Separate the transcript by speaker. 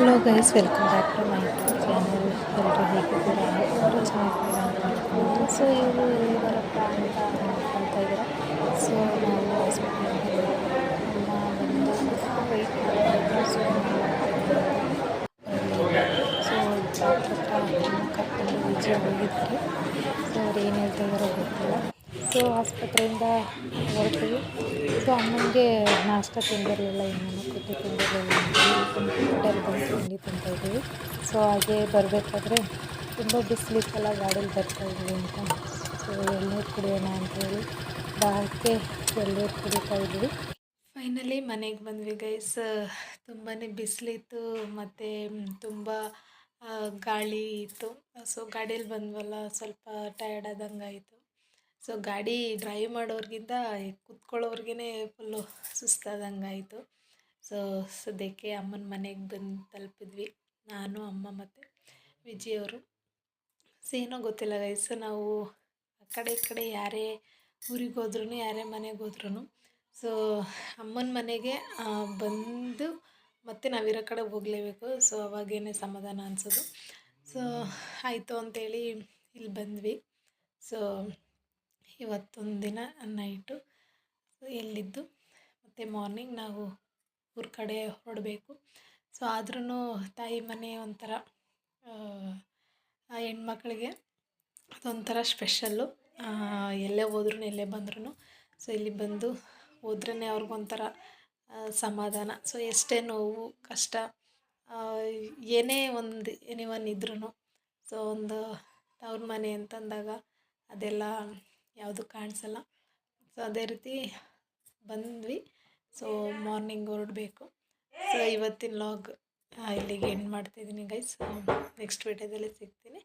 Speaker 1: Hello guys welcome back to my channel ಎಲ್ಲರೂ ಹೇಗಿದ್ದೀರಾ ಎಲ್ಲರೂ ಚೆನ್ನಾಗಿದ್ದೀರಾ ಅಂತ ಹೇಳ್ಕೊಂಡು ಸೊ ಇವರು ಎಲ್ಲಿದ್ದಾರಪ್ಪ ಅಂತ ನೋಡ್ಕೊಳ್ತಾ ಇದ್ದೀರಾ ಸೊ ನಾವು ಹಾಸ್ಪಿಟಲ್ಗೆ ಬಂದು ವೆಯ್ಟ್ ಮಾಡ್ತಾಯಿದ್ರು ಸೊ ಸೊ ಡಾಕ್ಟ್ರ್ ಹತ್ರ ಕರ್ಕೊಂಡು ವಿಜಯ ಹೋಗಿದ್ದಾರೆ ಸೊ ಅವ್ರು ಏನು ಹೇಳ್ತಾ ಇದ್ದಾರೋ ಗೊತ್ತಿಲ್ಲ ಸೊ ಆಸ್ಪತ್ರೆಯಿಂದ ಹೊರಟ್ವಿ ಸೊ ಅಮ್ಮನಿಗೆ ನಾಷ್ಟ ತಿಂದಿರಲಿಲ್ಲ ಇನ್ನೂ ಕುಟ್ಟಿ ತಿಂದಿರಲಿಲ್ಲ. ಹೋಟೆಲ್ ಬಂದು ತಿಂಡಿ ತಿಂತಾ ಇದ್ದೀವಿ ಸೊ ಹಾಗೆ ಬರಬೇಕಾದ್ರೆ ತುಂಬ ಬಿಸಿಲಿತ್ತಲ್ಲ, ಗಾಡೀಲಿ ಬರ್ತಾ ಇದ್ವಿ ಅಂತ. ಸೊ ಎಳ್ನೀರು ಕುಡಿಯೋಣ ಅಂತೇಳಿ ದಾಹಕ್ಕೆ ಎಳ್ನೀರು ಕುಡಿತಾ ಇದ್ವಿ. ಫೈನಲಿ ಮನೆಗೆ ಬಂದ್ವಿ ಗೈಸ್ ತುಂಬಾ ಬಿಸಿಲಿತ್ತು, ಮತ್ತು ತುಂಬ ಗಾಳಿ ಇತ್ತು. ಸೊ ಗಾಡೀಲಿ ಬಂದ್ವಲ್ಲ, ಸ್ವಲ್ಪ ಟಯರ್ಡ್ ಆದಂಗೆ ಆಯಿತು ಸೊ ಗಾಡಿ ಡ್ರೈವ್ ಮಾಡೋರ್ಗಿಂತ ಕುತ್ಕೊಳ್ಳೋರ್ಗೇ ಫುಲ್ಲು ಸುಸ್ತಾದಂಗೆ ಆಯಿತು ಸೊ ಸದ್ಯಕ್ಕೆ ಅಮ್ಮನ ಮನೆಗೆ ಬಂದು ತಲುಪಿದ್ವಿ. ನಾನು, ಅಮ್ಮ ಮತ್ತು ವಿಜಯ್ ಅವರು. ಸೊ ಏನೋ ಗೊತ್ತಿಲ್ಲ ಗೈಸ್ ನಾವು ಆ ಕಡೆ ಈ ಕಡೆ ಯಾರೇ ಊರಿಗೆ ಹೋದ್ರೂ ಯಾರೇ ಮನೆಗೆ ಹೋದ್ರೂ ಸೊ ಅಮ್ಮನ ಮನೆಗೆ ಬಂದು ಮತ್ತೆ ನಾವಿರೋ ಕಡೆ ಹೋಗಲೇಬೇಕು. ಸೊ ಅವಾಗೇನೆ ಸಮಾಧಾನ ಅನಿಸೋದು. ಸೊ ಆಯಿತು ಅಂತೇಳಿ ಇಲ್ಲಿ ಬಂದ್ವಿ. ಸೊ ಇವತ್ತೊಂದು ದಿನ ನೈಟು ಎಲ್ಲಿದ್ದು? ಮತ್ತು ಮಾರ್ನಿಂಗ್ ನಾವು ಊರ ಕಡೆ ಹೊರಡಬೇಕು. ಸೊ ಆದ್ರೂ ತಾಯಿ ಮನೆ ಒಂಥರ ಆ, ಹೆಣ್ಮಕ್ಳಿಗೆ ಅದೊಂಥರ ಸ್ಪೆಷಲ್ಲು ಎಲ್ಲೇ ಹೋದ್ರೂ ಎಲ್ಲೇ ಬಂದ್ರೂ ಸೊ ಇಲ್ಲಿ ಬಂದು ಹೋದ್ರೇ ಅವ್ರಿಗೊಂಥರ ಸಮಾಧಾನ. ಸೊ ಎಷ್ಟೇ ನೋವು ಕಷ್ಟ ಏನೇ ಒಂದು ಎನಿವನ್ ಇದ್ರೂ ಸೊ ಒಂದು ತವ್ರ ಮನೆ ಅಂತಂದಾಗ ಅದೆಲ್ಲ ಯಾವುದು ಕಾಣಿಸಲ್ಲ. ಸೊ ಅದೇ ರೀತಿ ಬಂದ್ವಿ. ಸೊ ಮಾರ್ನಿಂಗ್ ಹೊರಡಬೇಕು. ಸೊ ಇವತ್ತಿನ ಲಾಗ್ ಇಲ್ಲಿಗೆ ಎಂಡ್ ಮಾಡ್ತಿದ್ದೀನಿ ಗೈಸ್ ನೆಕ್ಸ್ಟ್ ವಿಡಿಯೋದಲ್ಲಿ ಸಿಗ್ತೀನಿ.